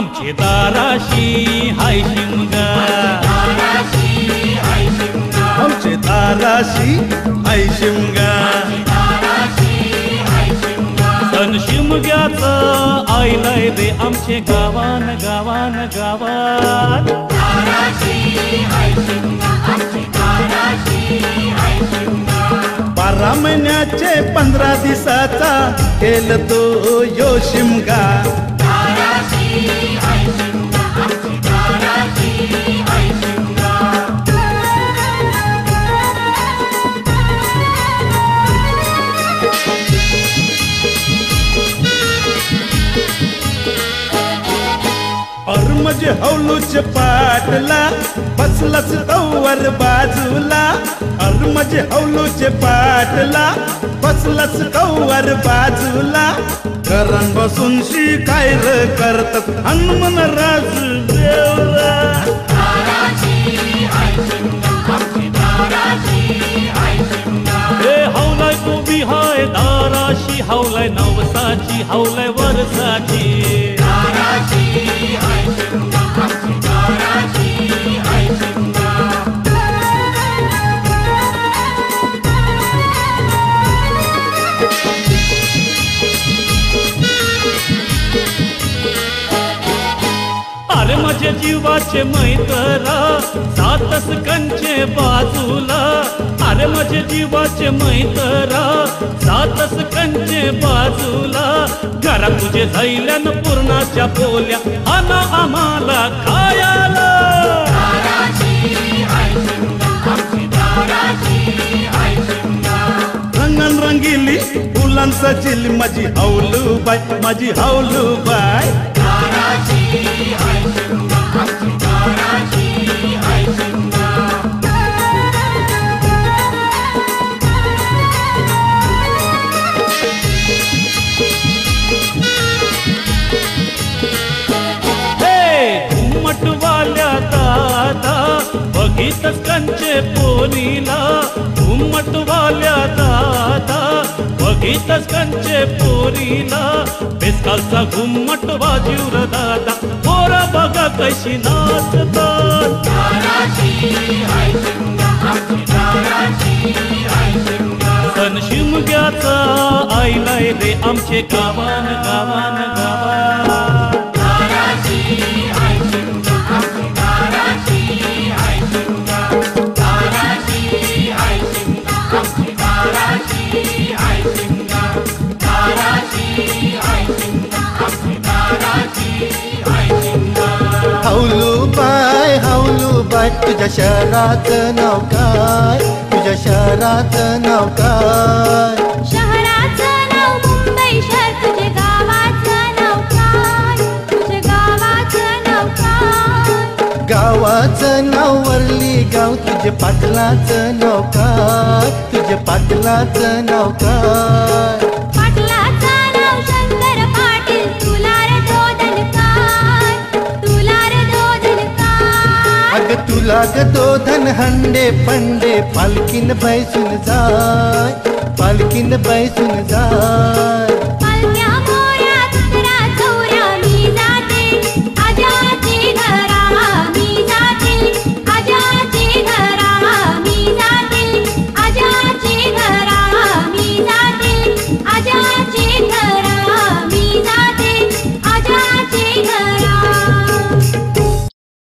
धाराशी हाय शिमगा आमचे धाराशी हाय शिमगा सन शिमग्याच आयलंय रे आमचे गावान गावान गावात. बारा महिन्याचे पंधरा दिसाचा केल तो यो शिमगा. Ai, Jesus. म्हणजे हौलूच पाटला बसलच तवर बाजूला. अर म्हणजे हौलूच पाटला बसलच तवर बाजूला. करण बसून शिकाय र करतात हनुमान राज देवला हे हवलाय दाराशी हवलाय नवसाची हवलाय वरसाची. माझे जीवाचे मैतरा सातस कंचे बाजूला. अरे माझे जीवाचे मैतरा सातस कंचे बाजूला. घरा तुझे झैल्यान पूर्णाच्या बोल्या आना आम्हाला खायाला. रंगन रंगिली फुलांचा चिल माझी हौलू बाय माझी हौलू बाय पोरीला घुमटवाल्या दादा. बघितच कंचे पोरीला बेसकालचा घुमट वाजीवर दादा. पोरा बघा कशी नाचतात. सण शिमग्याचा आईलाय रे आमचे गावान गावान. तुझ्या शहराचं नाव काय? तुझ्या शहराचं नाव काय? शहराचं नाव मुंबई शहर तुझे गावाचं नाव काय? तुझे गावाचं नाव काय? गावाचं नाव वरली गाव तुझे पाटलाचं नाव काय? तुझे पाटलाचं नाव काय? तुला ग दोधन हंडे पंडे पालकीन बैसून जाय पालकीन बैसून जाय.